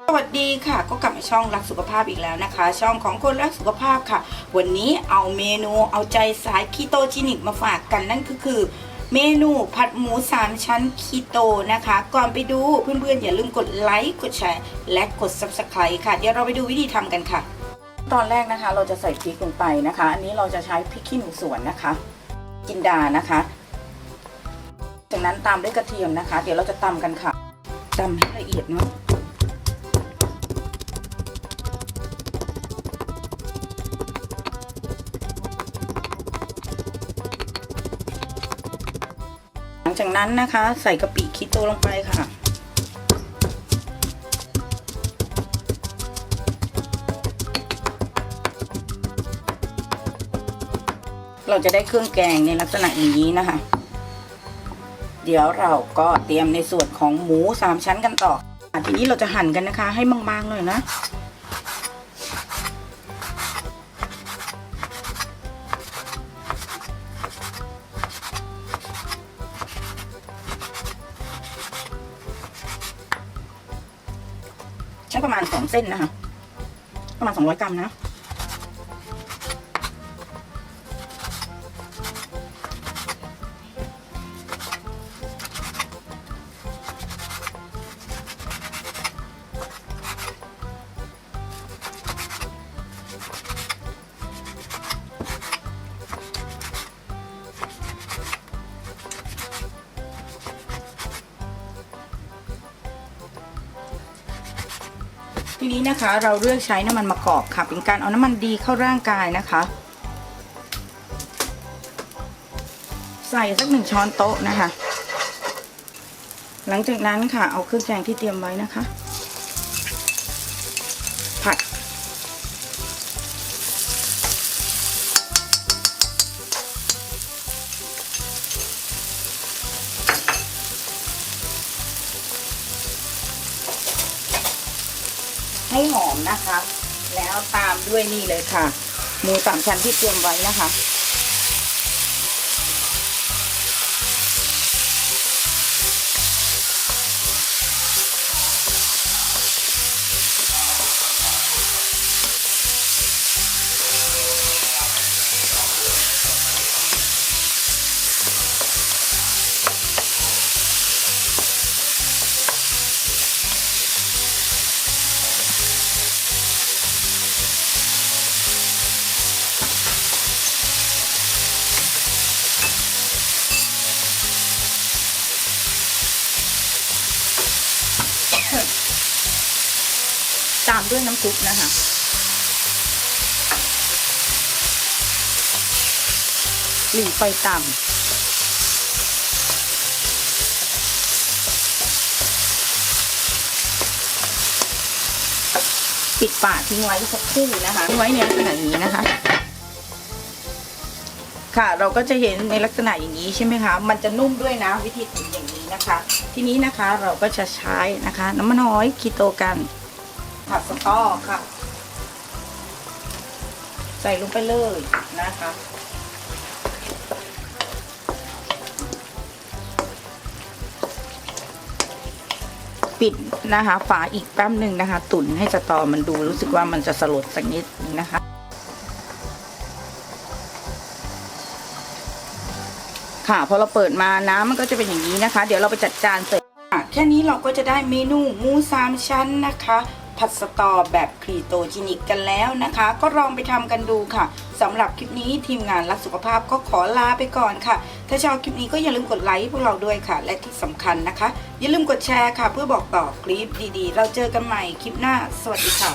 สวัสดีค่ะก็กลับมาช่องรักสุขภาพอีกแล้วนะคะ ช่องของคนรักสุขภาพค่ะ วันนี้เอาเมนูเอาใจสายคีโตจินิกมาฝากกันนั่นก็คือ เมนูผัดหมูสามชั้นคีโตนะคะ ก่อนไปดูเพื่อนๆ อย่าลืมกดไลค์กดแชร์และกด subscribe ค่ะ เดี๋ยวเราไปดูวิธีทำกันค่ะ ตอนแรกนะคะเราจะใส่พริกลงไปนะคะ อันนี้เราจะใช้พริกขี้หนูสวนนะคะ จินดานะคะ จากนั้นตามด้วยกระเทียมนะคะ เดี๋ยวเราจะตำกันค่ะตำให้ละเอียดเนาะ ลังจากนั้นนะคะ ใส่กะปิคิโตลงไปค่ะเราจะได้เครื่องแกงในลักษณะอย่างนี้นะคะ เดี๋ยวเราก็เตรียมในส่วนของหมูสามชั้นกันต่อ ทีนี้เราจะหั่นกันนะคะ ให้บางๆหน่อยนะ ใช้ประมาณสองเส้นนะคะ ประมาณสองร้อยกรัมนะ ทีนี้นะคะเราเลือกใช้น้ำมันมะกอกค่ะ เป็นการเอาน้ำมันดีเข้าร่างกายนะคะ ใส่สักหนึ่งช้อนโต๊ะนะคะ หลังจากนั้นค่ะเอาเครื่องแกงที่เตรียมไว้นะคะ ให้หอมนะคะ แล้วตามด้วยนี่เลยค่ะ หมูสามชั้นที่เตรียมไว้นะคะ ตามด้วยน้ำซุปนะคะ หลีไฟต่ำปิดฝาทิ้งไว้สักครู่นะคะทิ้งไว้ในลักษณะอย่างนี้นะคะ ค่ะเราก็จะเห็นในลักษณะอย่างนี้ใช่ไหมคะมันจะนุ่มด้วยนะวิธีทำอย่างนี้นะคะ ทีนี้นะคะเราก็จะใช้นะคะ น้ำมันหอยคีโตกัน ผัดสตอค่ะ ใส่ลงไปเลยนะคะ ปิดนะคะ ฝาอีกแป๊บหนึ่งนะคะ ตุ๋นให้สตอมันดูรู้สึกว่ามันจะสลดสักนิดนะคะค่ะพอเราเปิดมาน้ำมันก็จะเป็นอย่างนี้นะคะ เดี๋ยวเราไปจัดจานเสร็จแค่นี้เราก็จะได้เมนูหมูสามชั้นนะคะ ผัดสตอแบบครีโตจินิกกันแล้วนะคะ ก็ลองไปทำกันดูค่ะสำหรับคลิปนี้ทีมงานรักสุขภาพก็ขอลาไปก่อนค่ะ ถ้าชอบคลิปนี้ก็อย่าลืมกดไลค์พวกเราด้วยค่ะ และที่สำคัญนะคะ อย่าลืมกดแชร์ค่ะ เพื่อบอกต่อคลิปดีๆ เราเจอกันใหม่คลิปหน้า สวัสดีค่ะ